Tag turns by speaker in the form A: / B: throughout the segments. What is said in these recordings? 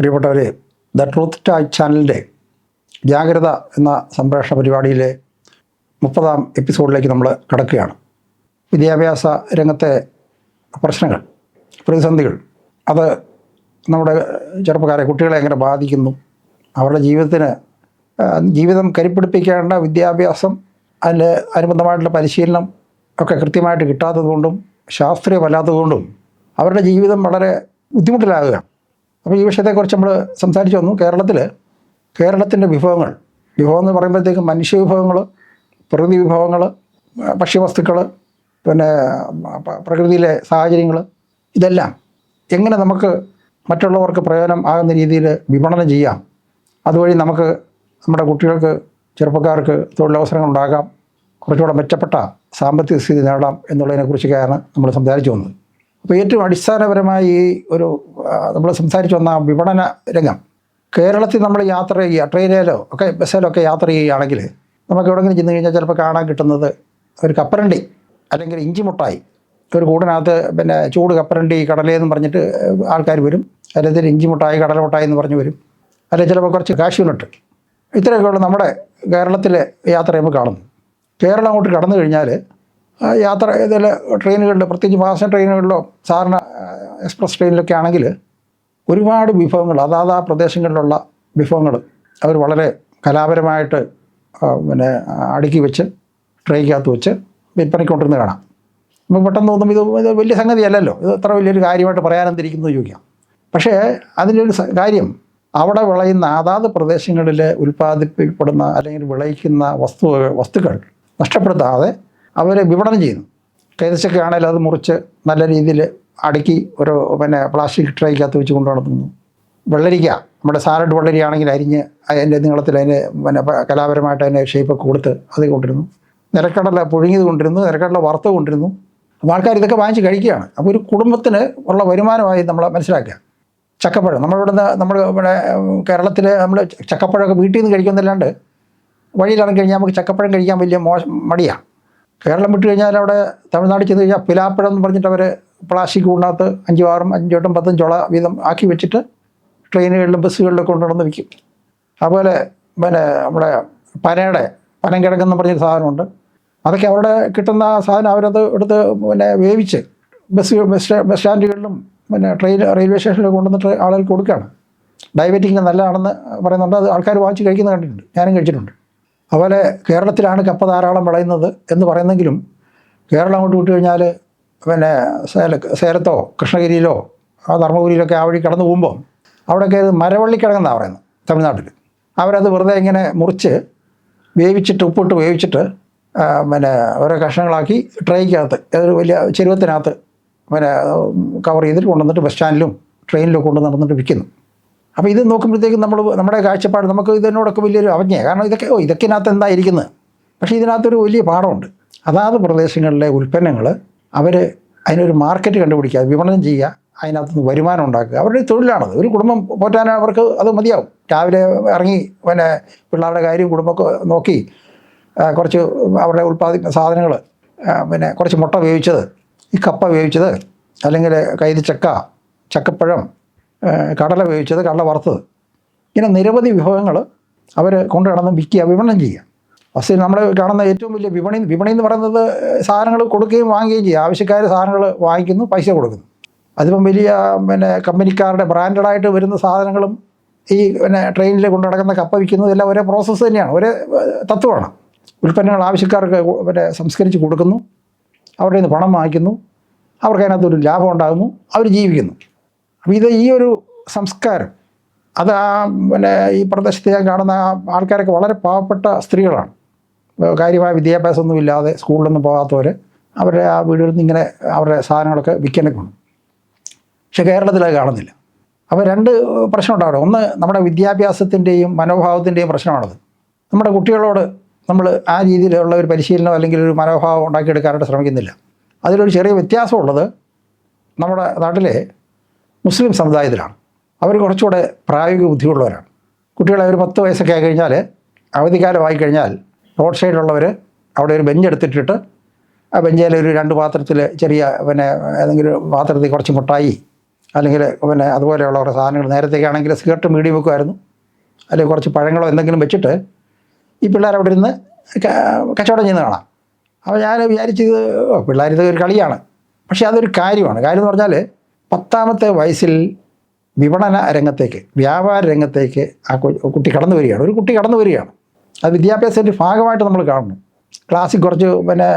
A: പ്രിയപ്പെട്ടവരെ the truth ടായ് ചാനലിന്റെ ജാഗ്രത എന്ന സംപ്രേഷണ പരിപാടിയിലെ മുപ്പതാം എപ്പിസോഡിലേക്ക് നമ്മൾ കടക്കുകയാണ്. വിദ്യാഭ്യാസ രംഗത്തെ പ്രശ്നങ്ങൾ പ്രതിസന്ധികൾ അത് നമ്മുടെ ചെറുപ്പക്കാരെ കുട്ടികളെ എങ്ങനെ ബാധിക്കുന്നു അവരുടെ ജീവിതത്തിന് ജീവിതം കരിപ്പിടിപ്പിക്കേണ്ട വിദ്യാഭ്യാസം അതിന്റെ അനുബന്ധമായിട്ടുള്ള പരിശീലനം ഒക്കെ കൃത്യമായിട്ട് കിട്ടാത്തതുകൊണ്ടും ശാസ്ത്രീയമല്ലാത്തതുകൊണ്ടും അവരുടെ ജീവിതം വളരെ ബുദ്ധിമുട്ടിലാകുകയാണ്. അപ്പോൾ ഈ വിഷയത്തെക്കുറിച്ച് നമ്മൾ സംസാരിച്ചു വന്നു. കേരളത്തിൽ കേരളത്തിന്റെ വിഭവങ്ങൾ വിഭവം എന്ന് പറയുമ്പോഴത്തേക്കും മനുഷ്യ വിഭവങ്ങൾ പ്രകൃതി വിഭവങ്ങൾ ഭക്ഷ്യവസ്തുക്കൾ പിന്നെ പ്രകൃതിയിലെ സാഹചര്യങ്ങൾ ഇതെല്ലാം എങ്ങനെ നമുക്ക് മറ്റുള്ളവർക്ക് പ്രയോജനം ആകുന്ന രീതിയിൽ വിപണനം ചെയ്യാം. അതുവഴി നമുക്ക് നമ്മുടെ കുട്ടികൾക്ക് ചെറുപ്പക്കാർക്ക് തൊഴിലവസരങ്ങൾ ഉണ്ടാകാം. കുറച്ചുകൂടെ മെച്ചപ്പെട്ട സാമ്പത്തിക സ്ഥിതി നേടാം എന്നുള്ളതിനെക്കുറിച്ചൊക്കെയാണ് നമ്മൾ സംസാരിച്ചു വന്നത്. അപ്പോൾ ഏറ്റവും അടിസ്ഥാനപരമായി ഒരു നമ്മൾ സംസാരിച്ചു വന്ന വിപണന രംഗം. കേരളത്തിൽ നമ്മൾ യാത്ര ചെയ്യുക ട്രെയിനിലോ ഒക്കെ ബസ്സിലോ ഒക്കെ യാത്ര ചെയ്യുകയാണെങ്കിൽ നമുക്ക് എവിടെയെങ്കിലും ചെന്ന് കഴിഞ്ഞാൽ ചിലപ്പോൾ കാണാൻ കിട്ടുന്നത് ഒരു കപ്പരണ്ടി അല്ലെങ്കിൽ ഇഞ്ചി മുട്ടായി. ഒരു കൂടിനകത്ത് പിന്നെ ചൂട് കപ്പരണ്ടി കടലേന്ന് പറഞ്ഞിട്ട് ആൾക്കാർ വരും. അല്ലെങ്കിൽ ഇഞ്ചി മുട്ടായി കടല മുട്ടായി എന്ന് പറഞ്ഞ് വരും. അല്ലെങ്കിൽ ചിലപ്പോൾ കുറച്ച് കാഷ്യൂനട്ട് ഇത്രയൊക്കെയുള്ള നമ്മുടെ കേരളത്തിലെ യാത്ര ചെയ്യുമ്പോൾ കാണുന്നു കേരളം അങ്ങോട്ട് കടന്നു കഴിഞ്ഞാൽ യാത്ര ഇതിൽ ട്രെയിനുകളിൽ പ്രത്യേകിച്ച് പാസഞ്ചർ ട്രെയിനുകളിലോ സാധാരണ എക്സ്പ്രസ് ട്രെയിനിലൊക്കെ ആണെങ്കിൽ ഒരുപാട് വിഭവങ്ങൾ അതാത് ആ പ്രദേശങ്ങളിലുള്ള വിഭവങ്ങൾ അവർ വളരെ കലാപരമായിട്ട് പിന്നെ അടുക്കി വെച്ച് ട്രെയിക്കകത്ത് വെച്ച് വിൽപ്പനയ്ക്കൊണ്ടിരുന്ന് കാണാം. നമുക്ക് പെട്ടെന്ന് തോന്നും ഇത് ഇത് വലിയ സംഗതിയല്ലല്ലോ. ഇത് അത്ര വലിയൊരു കാര്യമായിട്ട് പറയാനെന്തിരിക്കുന്നു ചോദിക്കാം. പക്ഷേ അതിന്റെ ഒരു കാര്യം അവിടെ വിളയുന്ന അതാത് പ്രദേശങ്ങളിൽ ഉൽപ്പാദിപ്പിക്കപ്പെടുന്ന അല്ലെങ്കിൽ വിളയിക്കുന്ന വസ്തു വസ്തുക്കൾ നഷ്ടപ്പെടുത്താതെ അവരെ വിപണനം ചെയ്യുന്നു. കൈതച്ചക്ക ആണെങ്കിൽ അത് മുറിച്ച് നല്ല രീതിയിൽ അടുക്കി ഒരു പിന്നെ പ്ലാസ്റ്റിക് ട്രേക്കകത്ത് വെച്ച് കൊണ്ടു നടത്തുന്നു വെള്ളരിക്ക നമ്മുടെ സാലഡ് വെള്ളരിയാണെങ്കിൽ അരിഞ്ഞ് അതിന്റെ നീളത്തിൽ അതിന് പിന്നെ കലാപരമായിട്ട് അതിന്റെ ഷേപ്പൊക്കെ കൊടുത്ത് അത് കൊണ്ടിരുന്നു നിലക്കടല പുഴുങ്ങിയത് കൊണ്ടിരുന്നു നിലക്കടല വറുത്ത് കൊണ്ടിരുന്നു അപ്പോൾ ആൾക്കാർ ഇതൊക്കെ വാങ്ങിച്ച് കഴിക്കുകയാണ്. അപ്പോൾ ഒരു കുടുംബത്തിന് ഉള്ള വരുമാനമായി നമ്മൾ മനസ്സിലാക്കുക. ചക്കപ്പഴം നമ്മളിവിടുന്ന് നമ്മൾ ഇവിടെ കേരളത്തിൽ നമ്മൾ ചക്കപ്പഴമൊക്കെ വീട്ടിൽ നിന്ന് കഴിക്കുന്നില്ലാണ്ട് വഴിയിലിറങ്ങി കഴിഞ്ഞാൽ നമുക്ക് ചക്കപ്പഴം കഴിക്കാൻ വലിയ മോശം മടിയാണ്. കേരളം വിട്ട് കഴിഞ്ഞാൽ അവിടെ തമിഴ്നാട് ചെന്ന് കഴിഞ്ഞാൽ പിലാപ്പഴം എന്ന് പറഞ്ഞിട്ട് അവർ പ്ലാസ്റ്റിക് കൂടിനകത്ത് അഞ്ചും ആറും അഞ്ചോട്ടും പത്തും ചുള വീതം ആക്കി വെച്ചിട്ട് ട്രെയിനുകളിലും ബസ്സുകളിലും കൊണ്ടുവന്ന് വിൽക്കും അതുപോലെ പിന്നെ നമ്മുടെ പനയുടെ പനങ്കിഴങ്ങെന്ന് പറഞ്ഞൊരു സാധനമുണ്ട്. അതൊക്കെ അവിടെ കിട്ടുന്ന സാധനം അവരത് എടുത്ത് പിന്നെ വേവിച്ച് ബസ് ബസ് ബസ് സ്റ്റാൻഡുകളിലും പിന്നെ ട്രെയിൻ റെയിൽവേ സ്റ്റേഷനിലൊക്കെ കൊണ്ടുവന്നിട്ട് ആളുകൾക്ക് കൊടുക്കുകയാണ്. ഡയബറ്റിക്കിന് നല്ലതാണെന്ന് പറയുന്നുണ്ട്. അത് ആൾക്കാർ വാങ്ങിച്ച് കഴിക്കുന്നത് കണ്ടിട്ടുണ്ട്. ഞാനും കഴിച്ചിട്ടുണ്ട്. അതുപോലെ കേരളത്തിലാണ് കപ്പ ധാരാളം വിളയുന്നത് എന്ന് പറയുന്നെങ്കിലും കേരളം അങ്ങോട്ട് വിട്ട് കഴിഞ്ഞാൽ പിന്നെ സേല സേലത്തോ കൃഷ്ണഗിരിയിലോ ആ ധർമ്മപുരിയിലൊക്കെ ആ വഴി കടന്നു പോകുമ്പോൾ അവിടെയൊക്കെ ഇത് മരവള്ളിക്കിഴങ്ങെന്നാണ് പറയുന്നത് തമിഴ്നാട്ടിൽ അവരത് വെറുതെ ഇങ്ങനെ മുറിച്ച് വേവിച്ചിട്ട് ഉപ്പിട്ട് വേവിച്ചിട്ട് പിന്നെ ഓരോ കഷ്ണങ്ങളാക്കി ട്രെയിക്കകത്ത് ഒരു വലിയ ചെരുവത്തിനകത്ത് പിന്നെ കവർ ചെയ്തിട്ട് കൊണ്ടുവന്നിട്ട് ബസ് സ്റ്റാൻഡിലും ട്രെയിനിലും കൊണ്ടു നടന്നിട്ട് വിൽക്കുന്നു. അപ്പോൾ ഇത് നോക്കുമ്പോഴത്തേക്കും നമ്മൾ നമ്മുടെ കാഴ്ചപ്പാട് നമുക്ക് ഇതിനോടൊക്കെ വലിയൊരു അവജ്ഞയാണ് കാരണം ഇതൊക്കെ ഓ ഇതൊക്കെ ഇതിനകത്ത് എന്താ ഇരിക്കുന്നത് പക്ഷേ ഇതിനകത്തൊരു വലിയ പാഠമുണ്ട്. അതാത് പ്രദേശങ്ങളിലെ ഉൽപ്പന്നങ്ങൾ അവർ അതിനൊരു മാർക്കറ്റ് കണ്ടുപിടിക്കുക വിപണനം ചെയ്യുക അതിനകത്ത് നിന്ന് വരുമാനം ഉണ്ടാക്കുക. അവരുടെ തൊഴിലാണത്. ഒരു കുടുംബം പോറ്റാൻ അവർക്ക് അത് മതിയാവും. രാവിലെ ഇറങ്ങി പിന്നെ പിള്ളേരുടെ കാര്യം കുടുംബമൊക്കെ നോക്കി കുറച്ച് അവരുടെ ഉൽപ്പാദിക്കുന്ന സാധനങ്ങൾ പിന്നെ കുറച്ച് മുട്ട വേവിച്ചത് ഈ കപ്പ വേവിച്ചത് അല്ലെങ്കിൽ കൈതിച്ചക്ക ചക്കപ്പഴം ആ, കടല വേവിച്ചത് കടല വറുത്തത്. ഇങ്ങനെ നിരവധി വിഭവങ്ങൾ അവർ കൊണ്ടു നടന്ന് വിൽക്കുക വിപണനം ചെയ്യുക. ഫസ്റ്റ് നമ്മൾ കാണുന്ന ഏറ്റവും വലിയ വിപണി വിപണി എന്ന് പറയുന്നത് സാധനങ്ങൾ കൊടുക്കുകയും വാങ്ങുകയും ചെയ്യുക. ആവശ്യക്കാർ സാധനങ്ങൾ വാങ്ങിക്കുന്നു പൈസ കൊടുക്കുന്നു. അതിപ്പം വലിയ പിന്നെ കമ്പനിക്കാരുടെ ബ്രാൻഡഡായിട്ട് വരുന്ന സാധനങ്ങളും ഈ പിന്നെ ട്രെയിനിൽ കൊണ്ടു നടക്കുന്ന കപ്പ വിൽക്കുന്നതും എല്ലാം ഒരേ പ്രോസസ്സ് തന്നെയാണ് ഒരേ തത്വമാണ്. ഉൽപ്പന്നങ്ങൾ ആവശ്യക്കാർക്ക് പിന്നെ സംസ്കരിച്ച് കൊടുക്കുന്നു. അവരുടെ നിന്ന് പണം വാങ്ങിക്കുന്നു. അവർക്ക് അതിനകത്തൊരു ലാഭം ഉണ്ടാകുന്നു. അവർ ജീവിക്കുന്നു. അപ്പോൾ ഇത് ഈ ഒരു സംസ്കാരം അത് ആ പിന്നെ ഈ പ്രദേശത്ത് ഞാൻ കാണുന്ന ആൾക്കാരൊക്കെ വളരെ പാവപ്പെട്ട സ്ത്രീകളാണ്. കാര്യമായ വിദ്യാഭ്യാസമൊന്നും ഇല്ലാതെ സ്കൂളിലൊന്നും പോകാത്തവർ അവരുടെ ആ വീടുകളിൽ നിന്ന് ഇങ്ങനെ അവരുടെ സാധനങ്ങളൊക്കെ വിൽക്കാനൊക്കെ ഉണ്ട് പക്ഷെ കേരളത്തിൽ അത് കാണുന്നില്ല. അപ്പോൾ രണ്ട് പ്രശ്നം ഉണ്ടാവും ഒന്ന് നമ്മുടെ വിദ്യാഭ്യാസത്തിന്റെയും മനോഭാവത്തിന്റെയും പ്രശ്നമാണത്. നമ്മുടെ കുട്ടികളോട് നമ്മൾ ആ രീതിയിലുള്ള ഒരു പരിശീലനം അല്ലെങ്കിൽ ഒരു മനോഭാവം ഉണ്ടാക്കിയെടുക്കാനായിട്ട് ശ്രമിക്കുന്നില്ല. അതിലൊരു ചെറിയ വ്യത്യാസമുള്ളത് നമ്മുടെ നാട്ടിലെ മുസ്ലിം സമുദായത്തിലാണ്. അവർ കുറച്ചുകൂടെ പ്രായോഗിക ബുദ്ധിയുള്ളവരാണ്. കുട്ടികളെ അവർ പത്ത് വയസ്സൊക്കെ ആയി കഴിഞ്ഞാൽ അവധിക്കാലമായി കഴിഞ്ഞാൽ റോഡ് സൈഡിലുള്ളവർ അവിടെ ഒരു ബെഞ്ച് എടുത്തിട്ടിട്ട് ആ ബെഞ്ചിൽ ഒരു രണ്ട് പാത്രത്തിൽ ചെറിയ പിന്നെ ഏതെങ്കിലും പാത്രത്തിൽ കുറച്ച് മുട്ടായി അല്ലെങ്കിൽ പിന്നെ അതുപോലെയുള്ള കുറേ സാധനങ്ങൾ നേരത്തേക്ക് ആണെങ്കിൽ സ്കേർട്ട് മീഡിയം വെക്കുമായിരുന്നു. അല്ലെങ്കിൽ കുറച്ച് പഴങ്ങളോ എന്തെങ്കിലും വെച്ചിട്ട് ഈ പിള്ളേർ അവിടെ ഇരുന്ന് കച്ചവടം ചെയ്യുന്ന കാണാം. അപ്പോൾ ഞാൻ വിചാരിച്ചത് പിള്ളേരിത് ഒരു കളിയാണ്. പക്ഷേ അതൊരു കാര്യമാണ്. കാര്യം എന്ന് പറഞ്ഞാൽ പത്താമത്തെ വയസ്സിൽ വിപണന രംഗത്തേക്ക് വ്യാപാര രംഗത്തേക്ക് ആ കുട്ടി കടന്നു വരികയാണ്. ഒരു കുട്ടി കടന്നു വരികയാണ്. അത് വിദ്യാഭ്യാസത്തിന്റെ ഭാഗമായിട്ട് നമ്മൾ കാണുന്നു. ക്ലാസ്സിൽ കുറച്ച് പിന്നെ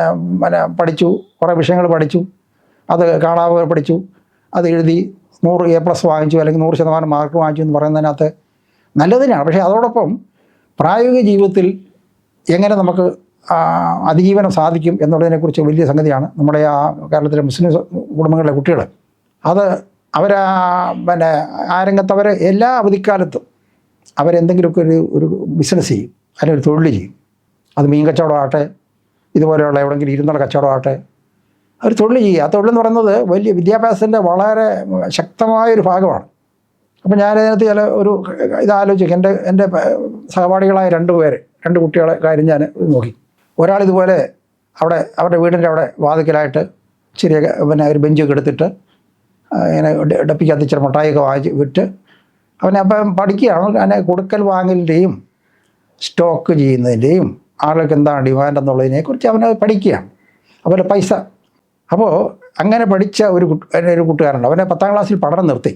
A: പിന്നെ പഠിച്ചു കുറേ വിഷയങ്ങൾ പഠിച്ചു. അത് കാണാതെ പഠിച്ചു. അത് എഴുതി നൂറ് എ പ്ലസ് വാങ്ങിച്ചു അല്ലെങ്കിൽ നൂറ് ശതമാനം മാർക്ക് വാങ്ങിച്ചു എന്ന് പറയുന്നതിനകത്ത് നല്ലതിനാണ്. പക്ഷേ അതോടൊപ്പം പ്രായോഗിക ജീവിതത്തിൽ എങ്ങനെ നമുക്ക് അതിജീവനം സാധിക്കും എന്നുള്ളതിനെക്കുറിച്ച് വലിയ സംഗതിയാണ് നമ്മുടെ ആ കേരളത്തിലെ മുസ്ലിം കുടുംബങ്ങളിലെ കുട്ടികൾ അത് അവരാ പിന്നെ ആ രംഗത്ത് അവർ എല്ലാ അവധിക്കാലത്തും അവരെന്തെങ്കിലുമൊക്കെ ഒരു ഒരു ബിസിനസ് ചെയ്യും. അല്ലെങ്കിൽ ഒരു തൊഴിൽ ചെയ്യും. അത് മീൻ കച്ചവടമാകട്ടെ ഇതുപോലെയുള്ള എവിടെയെങ്കിലും ഇരുന്നുള്ള കച്ചവടമാകട്ടെ അവർ തൊഴിൽ ചെയ്യുക. ആ തൊഴിലെന്ന് പറയുന്നത് വലിയ വിദ്യാഭ്യാസത്തിന്റെ വളരെ ശക്തമായൊരു ഭാഗമാണ്. അപ്പോൾ ഞാൻ അതിനകത്ത് ചില ഒരു ഇതാലോചിക്കും. എന്റെ എന്റെ സഹപാഠികളായ രണ്ട് പേര് രണ്ട് കുട്ടികളെ കാര്യം ഞാൻ നോക്കി. ഒരാൾ ഇതുപോലെ അവിടെ അവരുടെ വീടിന്റെ അവിടെ വാതിക്കലായിട്ട് ചെറിയ പിന്നെ ഒരു ബെഞ്ചൊക്കെ എടുത്തിട്ട് ഇങ്ങനെ ഡപ്പിക്കകത്ത് ഇച്ചിരി മുട്ടായിയൊക്കെ വാങ്ങിച്ച് വിറ്റ് അവനെ അപ്പം പഠിക്കുകയാണ്. അതിനെ കൊടുക്കൽ വാങ്ങലിന്റെയും സ്റ്റോക്ക് ചെയ്യുന്നതിന്റെയും ആളുകൾക്ക് എന്താണ് ഡിമാൻഡ് എന്നുള്ളതിനെക്കുറിച്ച് അവനെ പഠിക്കുകയാണ്. അതുപോലെ പൈസ. അപ്പോൾ അങ്ങനെ പഠിച്ച ഒരു ഒരു കൂട്ടുകാരുണ്ട് അവനെ പത്താം ക്ലാസ്സിൽ പഠനം നിർത്തി.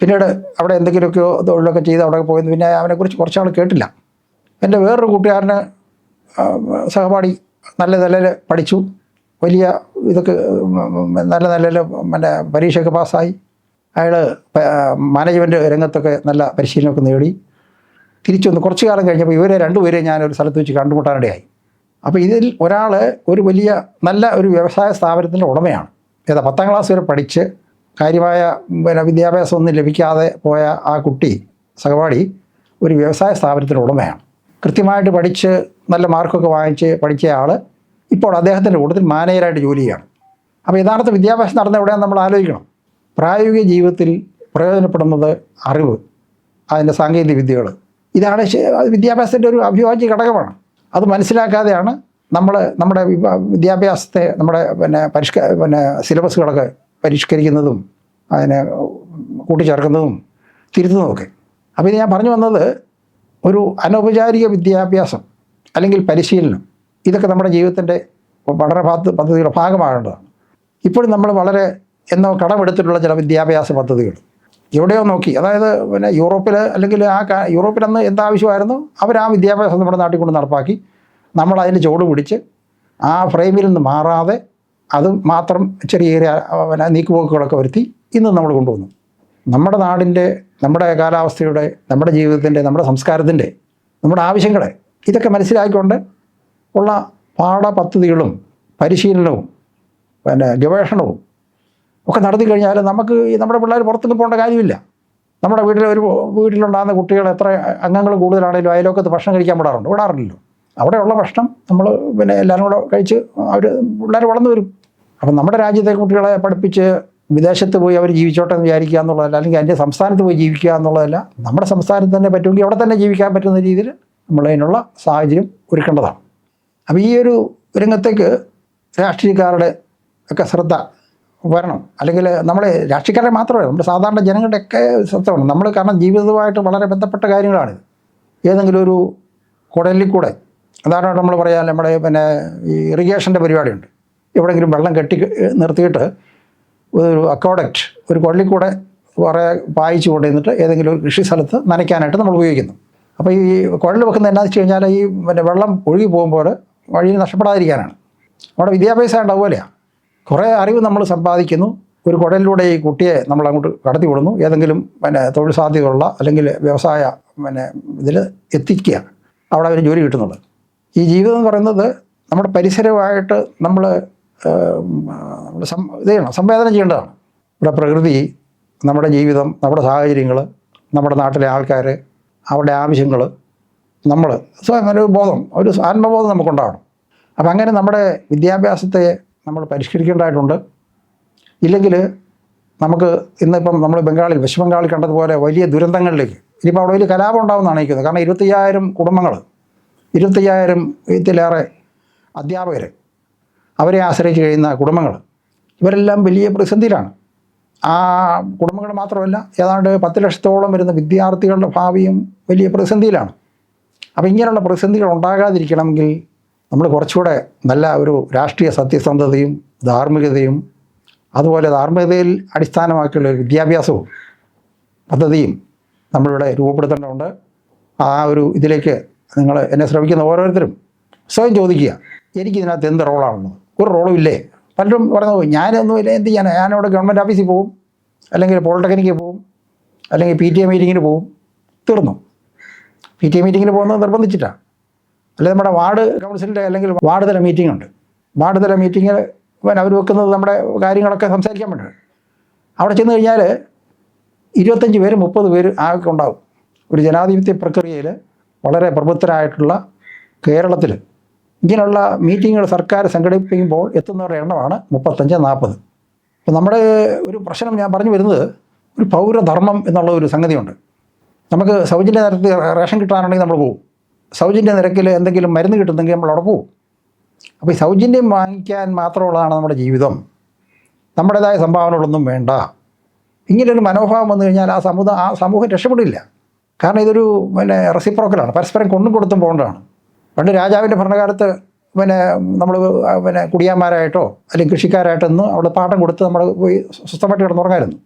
A: പിന്നീട് അവിടെ എന്തെങ്കിലുമൊക്കെ തൊഴിലൊക്കെ ചെയ്ത് അവിടെ പോയി പിന്നെ അവനെക്കുറിച്ച് കുറച്ചാൾ കേട്ടില്ല. എന്റെ വേറൊരു കൂട്ടുകാരന് സഹപാഠി നല്ല നിലയിൽ പഠിച്ചു. വലിയ ഇതൊക്കെ നല്ല നല്ല മറ്റേ പരീക്ഷയൊക്കെ പാസ്സായി. അയാൾ മാനേജ്മെന്റ് രംഗത്തൊക്കെ നല്ല പരിശീലനമൊക്കെ നേടി. തിരിച്ചു വന്ന് കുറച്ച് കാലം കഴിഞ്ഞപ്പോൾ ഇവരെ രണ്ടുപേരെ ഞാൻ ഒരു സ്ഥലത്ത് വെച്ച് കണ്ടുമുട്ടാനിടയായി. അപ്പോൾ ഇതിൽ ഒരാൾ ഒരു വലിയ നല്ല ഒരു വ്യവസായ സ്ഥാപനത്തിന്റെ ഉടമയാണ്. ഏതാ പത്താം ക്ലാസ് വരെ പഠിച്ച് കാര്യമായ പിന്നെ വിദ്യാഭ്യാസം ഒന്നും ലഭിക്കാതെ പോയ ആ കുട്ടി സഹപാഠി ഒരു വ്യവസായ സ്ഥാപനത്തിന്റെ ഉടമയാണ്. കൃത്യമായിട്ട് പഠിച്ച് നല്ല മാർക്കൊക്കെ വാങ്ങിച്ച് പഠിച്ച ആൾ ഇപ്പോൾ അദ്ദേഹത്തിന്റെ കൂട്ടത്തിൽ മാനേജറായിട്ട് ജോലി ചെയ്യാണ് അപ്പോൾ യഥാർത്ഥ വിദ്യാഭ്യാസം നടന്ന എവിടെയാണ് നമ്മൾ ആലോചിക്കണം. പ്രായോഗിക ജീവിതത്തിൽ പ്രയോജനപ്പെടുന്നത് അറിവ് അതിന്റെ സാങ്കേതിക വിദ്യകൾ. ഇതാണ് വിദ്യാഭ്യാസത്തിന്റെ ഒരു അഭിവാജ്യ ഘടകമാണ്. അത് മനസ്സിലാക്കാതെയാണ് നമ്മൾ നമ്മുടെ വിദ്യാഭ്യാസത്തെ നമ്മുടെ പിന്നെ പരിഷ്ക പിന്നെ സിലബസുകളൊക്കെ പരിഷ്കരിക്കുന്നതും അതിനെ കൂട്ടിച്ചേർക്കുന്നതും തിരുത്തുന്നതുമൊക്കെ അപ്പോൾ ഇത് ഞാൻ പറഞ്ഞു വന്നത് ഒരു അനൗപചാരിക വിദ്യാഭ്യാസം അല്ലെങ്കിൽ പരിശീലനം. ഇതൊക്കെ നമ്മുടെ ജീവിതത്തിന്റെ വളരെ ഭാഗത്ത് പദ്ധതിയുടെ ഭാഗമാകേണ്ടതാണ്. ഇപ്പോഴും നമ്മൾ വളരെ എന്നോ കടമെടുത്തിട്ടുള്ള ചില വിദ്യാഭ്യാസ പദ്ധതികൾ. എവിടെയോ നോക്കി. അതായത് പിന്നെ യൂറോപ്പിൽ അല്ലെങ്കിൽ ആ യൂറോപ്പിൽ അന്ന് എന്താവശ്യമായിരുന്നു അവർ ആ വിദ്യാഭ്യാസം നമ്മുടെ നാട്ടിൽ കൊണ്ട് നടപ്പാക്കി. നമ്മൾ അതിന് ചുവട് പിടിച്ച് ആ ഫ്രെയിമിൽ നിന്ന് മാറാതെ അത് മാത്രം ചെറിയ ചെറിയ പിന്നെ നീക്കുപോക്കുകളൊക്കെ വരുത്തി ഇന്ന് നമ്മൾ കൊണ്ടുവന്നു. നമ്മുടെ നാടിന്റെ നമ്മുടെ കാലാവസ്ഥയുടെ നമ്മുടെ ജീവിതത്തിന്റെ നമ്മുടെ സംസ്കാരത്തിന്റെ നമ്മുടെ ആവശ്യങ്ങളെ ഇതൊക്കെ മനസ്സിലാക്കിക്കൊണ്ട് ഉള്ള പാഠപദ്ധതികളും പരിശീലനവും പിന്നെ ഗവേഷണവും ഒക്കെ നടത്തി കഴിഞ്ഞാൽ നമുക്ക് നമ്മുടെ പിള്ളേർ പുറത്തൊന്നും പോകേണ്ട കാര്യമില്ല. നമ്മുടെ വീട്ടിലെ ഒരു വീട്ടിലുണ്ടാകുന്ന കുട്ടികൾ എത്ര അംഗങ്ങൾ കൂടുതലാണെങ്കിലും അയലോക്കത്ത് ഭക്ഷണം കഴിക്കാൻ വിടാറുണ്ട്. വിടാറില്ലല്ലോ. അവിടെയുള്ള ഭക്ഷണം നമ്മൾ പിന്നെ എല്ലാവരും കൂടെ കഴിച്ച് അവർ പിള്ളേർ വളർന്നു വരും. അപ്പം നമ്മുടെ രാജ്യത്തെ കുട്ടികളെ പഠിപ്പിച്ച് വിദേശത്ത് പോയി അവർ ജീവിച്ചോട്ടെ എന്ന് വിചാരിക്കുക എന്നുള്ളതല്ല അല്ലെങ്കിൽ അതിന്റെ സംസ്ഥാനത്ത് പോയി ജീവിക്കുക എന്നുള്ളതല്ല നമ്മുടെ സംസ്ഥാനത്ത് തന്നെ പറ്റുമെങ്കിൽ അവിടെ തന്നെ ജീവിക്കാൻ പറ്റുന്ന രീതിയിൽ നമ്മളതിനുള്ള സാഹചര്യം ഒരുക്കേണ്ടതാണ്. അപ്പോൾ ഈ ഒരു രംഗത്തേക്ക് രാഷ്ട്രീയക്കാരുടെ ഒക്കെ ശ്രദ്ധ വരണം. അല്ലെങ്കിൽ നമ്മൾ രാഷ്ട്രീയക്കാരെ മാത്രമല്ല നമ്മുടെ സാധാരണ ജനങ്ങളുടെ ഒക്കെ ശ്രദ്ധ വേണം നമ്മൾ കാരണം ജീവിതവുമായിട്ട് വളരെ ബന്ധപ്പെട്ട കാര്യങ്ങളാണിത് ഏതെങ്കിലും ഒരു കുടലിൽ കൂടെ ഉദാഹരണമായിട്ട് നമ്മൾ പറയാൻ നമ്മുടെ പിന്നെ ഈ ഇറിഗേഷന്റെ പരിപാടിയുണ്ട്. എവിടെയെങ്കിലും വെള്ളം കെട്ടി നിർത്തിയിട്ട് ഒരു അക്കോഡക്റ്റ് ഒരു കുഴലിൽ കൂടെ കുറേ പായിച്ചു കൊണ്ടുവന്നിട്ട് ഏതെങ്കിലും ഒരു കൃഷി സ്ഥലത്ത് നനയ്ക്കാനായിട്ട് നമ്മൾ ഉപയോഗിക്കുന്നു. അപ്പോൾ ഈ കുഴൽ വെക്കുന്നത് എന്നാന്ന് വെച്ച് കഴിഞ്ഞാൽ ഈ പിന്നെ വെള്ളം ഒഴുകി പോകുമ്പോൾ വഴിയിൽ നഷ്ടപ്പെടാതിരിക്കാനാണ്. നമ്മുടെ വിദ്യാഭ്യാസം അതുപോലെയാണ് കുറേ അറിവ് നമ്മൾ സമ്പാദിക്കുന്നു. ഒരു കുടലിലൂടെ ഈ കുട്ടിയെ നമ്മൾ അങ്ങോട്ട് കടത്തി വിടുന്നു ഏതെങ്കിലും പിന്നെ തൊഴിൽ സാധ്യതയുള്ള അല്ലെങ്കിൽ വ്യവസായ പിന്നെ ഇതിൽ എത്തിക്കുക. അവിടെ അവർ ജോലി കിട്ടുന്നുള്ളത് ഈ ജീവിതം എന്ന് പറയുന്നത് നമ്മുടെ പരിസരമായിട്ട് നമ്മൾ ഇത് ചെയ്യണം. സംവേദനം ചെയ്യേണ്ടതാണ്. ഇവിടെ പ്രകൃതി നമ്മുടെ ജീവിതം നമ്മുടെ സാഹചര്യങ്ങൾ നമ്മുടെ നാട്ടിലെ ആൾക്കാർ അവരുടെ ആവശ്യങ്ങൾ നമ്മൾ സ്വയം ഒരു ബോധം ഒരു ആത്മബോധം നമുക്കുണ്ടാവണം. അപ്പം അങ്ങനെ നമ്മുടെ വിദ്യാഭ്യാസത്തെ നമ്മൾ പരിഷ്കരിക്കേണ്ടതായിട്ടുണ്ട്. ഇല്ലെങ്കിൽ നമുക്ക് ഇന്നിപ്പം നമ്മൾ ബംഗാളിൽ വെസ്റ്റ് ബംഗാളിൽ കണ്ടതുപോലെ വലിയ ദുരന്തങ്ങളിലേക്ക് ഇനിയിപ്പോൾ അവിടെ വലിയ കലാപം ഉണ്ടാകുമെന്നാണ് എനിക്കുന്നത് കാരണം ഇരുപത്തയ്യായിരം കുടുംബങ്ങൾ ഇരുപത്തയ്യായിരം ഇതിലേറെ അധ്യാപകർ അവരെ ആശ്രയിച്ച് കഴിയുന്ന കുടുംബങ്ങൾ ഇവരെല്ലാം വലിയ പ്രതിസന്ധിയിലാണ്. ആ കുടുംബങ്ങൾ മാത്രമല്ല ഏതാണ്ട് പത്ത് ലക്ഷത്തോളം വരുന്ന വിദ്യാർത്ഥികളുടെ ഭാവിയും വലിയ പ്രതിസന്ധിയിലാണ്. അപ്പോൾ ഇങ്ങനെയുള്ള പ്രതിസന്ധികൾ ഉണ്ടാകാതിരിക്കണമെങ്കിൽ നമ്മൾ കുറച്ചുകൂടെ നല്ല ഒരു രാഷ്ട്രീയ സത്യസന്ധതയും ധാർമ്മികതയും അതുപോലെ ധാർമ്മികതയിൽ അടിസ്ഥാനമാക്കിയുള്ള ഒരു വിദ്യാഭ്യാസവും പദ്ധതിയും നമ്മളിവിടെ രൂപപ്പെടുത്തേണ്ടതുണ്ട്. ആ ഒരു ഇതിലേക്ക് നിങ്ങൾ എന്നെ ശ്രമിക്കുന്ന ഓരോരുത്തരും സ്വയം ചോദിക്കുക എനിക്കിതിനകത്ത് എന്ത് റോളാണുള്ളത്? ഒരു റോളും ഇല്ലേ? പലരും പറഞ്ഞു ഞാനൊന്നുമില്ല എന്ത് ചെയ്യാനാണ് ഞാനവിടെ ഗവൺമെന്റ് ഓഫീസിൽ പോകും അല്ലെങ്കിൽ പോളിടെക്നിക്കിൽ പോകും അല്ലെങ്കിൽ പി ടി എ മീറ്റിങ്ങിന് പോകും. തീർന്നു. പി ടി മീറ്റിങ്ങിന് പോകുന്നത് നിർബന്ധിച്ചിട്ടാണ് അല്ലെങ്കിൽ നമ്മുടെ വാർഡ് കൗൺസിലിന്റെ അല്ലെങ്കിൽ വാർഡ് തല മീറ്റിംഗ് ഉണ്ട്. വാർഡ് തല മീറ്റിങ്ങിൽ അവർ വെക്കുന്നത് നമ്മുടെ കാര്യങ്ങളൊക്കെ സംസാരിക്കാൻ വേണ്ടി അവിടെ ചെന്ന് കഴിഞ്ഞാൽ ഇരുപത്തഞ്ച് പേര് മുപ്പത് പേര് ആകെ ഉണ്ടാവും. ഒരു ജനാധിപത്യ പ്രക്രിയയിൽ വളരെ പ്രബുദ്ധരായിട്ടുള്ള കേരളത്തിൽ ഇങ്ങനെയുള്ള മീറ്റിങ്ങുകൾ സർക്കാർ സംഘടിപ്പിക്കുമ്പോൾ എത്തുന്നവരുടെ എണ്ണമാണ് മുപ്പത്തഞ്ച് നാൽപ്പത് അപ്പോൾ നമ്മുടെ ഒരു പ്രശ്നം ഞാൻ പറഞ്ഞു വരുന്നത് ഒരു പൗരധർമ്മം എന്നുള്ള ഒരു സംഗതിയുണ്ട്. നമുക്ക് സൗജന്യ നിരക്ക് റേഷൻ കിട്ടാനുണ്ടെങ്കിൽ നമ്മൾ പോകും സൗജന്യ നിരക്കിൽ എന്തെങ്കിലും മരുന്ന് കിട്ടുന്നെങ്കിൽ നമ്മൾ അവിടെ പോകും അപ്പോൾ ഈ സൗജന്യം വാങ്ങിക്കാൻ മാത്രമുള്ളതാണ് നമ്മുടെ ജീവിതം. നമ്മുടേതായ സംഭാവനകളൊന്നും വേണ്ട. ഇങ്ങനൊരു മനോഭാവം വന്നു കഴിഞ്ഞാൽ ആ സമൂഹം ആ സമൂഹം രക്ഷപ്പെടില്ല. കാരണം ഇതൊരു പിന്നെ റെസിപ്രോക്കലാണ്. പരസ്പരം കൊണ്ടും കൊടുത്തും പോകേണ്ടതാണ്. പണ്ട് രാജാവിന്റെ ഭരണകാലത്ത് പിന്നെ നമ്മൾ പിന്നെ കുടിയാന്മാരായിട്ടോ അല്ലെങ്കിൽ കൃഷിക്കാരായിട്ടൊന്നും അവിടെ പാട്ടം കൊടുത്ത് നമ്മൾ പോയി സ്വസ്ഥമായിട്ട് കിടന്നുറങ്ങായിരുന്നു.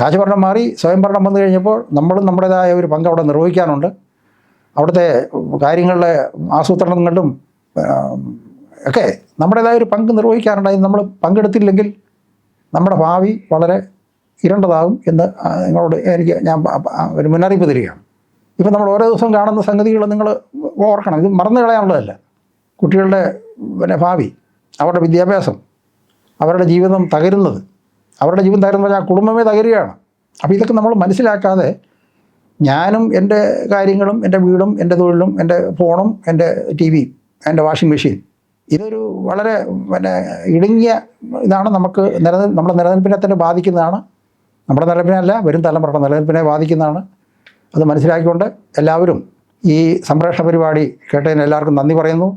A: രാജഭരണം മാറി സ്വയംഭരണം വന്നു കഴിഞ്ഞപ്പോൾ നമ്മളും നമ്മുടേതായ ഒരു പങ്ക് അവിടെ നിർവഹിക്കാനുണ്ട്. അവിടുത്തെ കാര്യങ്ങളിലെ ആസൂത്രണങ്ങളിലും ഒക്കെ നമ്മുടേതായ ഒരു പങ്ക് നിർവഹിക്കാനുണ്ടായി. നമ്മൾ പങ്കെടുത്തില്ലെങ്കിൽ നമ്മുടെ ഭാവി വളരെ ഇരണ്ടതാകും എന്ന് നിങ്ങളോട് എനിക്ക് ഞാൻ ഒരു മുന്നറിയിപ്പ് തരികയാണ്. ഇപ്പം നമ്മൾ ഓരോ ദിവസവും കാണുന്ന സംഗതികൾ നിങ്ങൾ ഓർക്കണം. ഇത് മറന്നു കളയാനുള്ളതല്ല. കുട്ടികളുടെ പിന്നെ ഭാവി അവരുടെ വിദ്യാഭ്യാസം അവരുടെ ജീവിതം തകരുന്നത് അവരുടെ ജീവിതം തകരുന്നത് പറഞ്ഞാൽ ആ കുടുംബമേ തകരുകയാണ്. അപ്പോൾ ഇതൊക്കെ നമ്മൾ മനസ്സിലാക്കാതെ ഞാനും എന്റെ കാര്യങ്ങളും എന്റെ വീടും എന്റെ തൊഴിലും എന്റെ ഫോണും എന്റെ ടി വിയും എന്റെ വാഷിംഗ് മെഷീൻ ഇതൊരു വളരെ പിന്നെ ഇടുങ്ങിയ ഇതാണ് നമുക്ക് നിലനിൽ നമ്മുടെ നിലനിൽപ്പിനെ തന്നെ ബാധിക്കുന്നതാണ്. നമ്മുടെ നിലനിൽപ്പിനല്ല വരും തലമുറയുടെ നിലനിൽപ്പിനെ ബാധിക്കുന്നതാണ്. അത് മനസ്സിലാക്കിക്കൊണ്ട് എല്ലാവരും ഈ സംപ്രേഷണ പരിപാടി കേട്ടതിന് എല്ലാവർക്കും നന്ദി പറയുന്നു.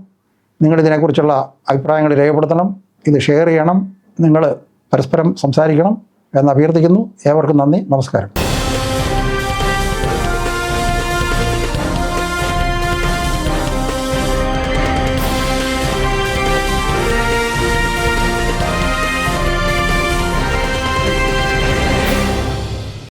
A: നിങ്ങളിതിനെക്കുറിച്ചുള്ള അഭിപ്രായങ്ങൾ രേഖപ്പെടുത്തണം. ഇത് ഷെയർ ചെയ്യണം. നിങ്ങൾ പരസ്പരം സംസാരിക്കണം എന്ന് അഭ്യർത്ഥിക്കുന്നു. ഏവർക്കും നന്ദി. നമസ്കാരം.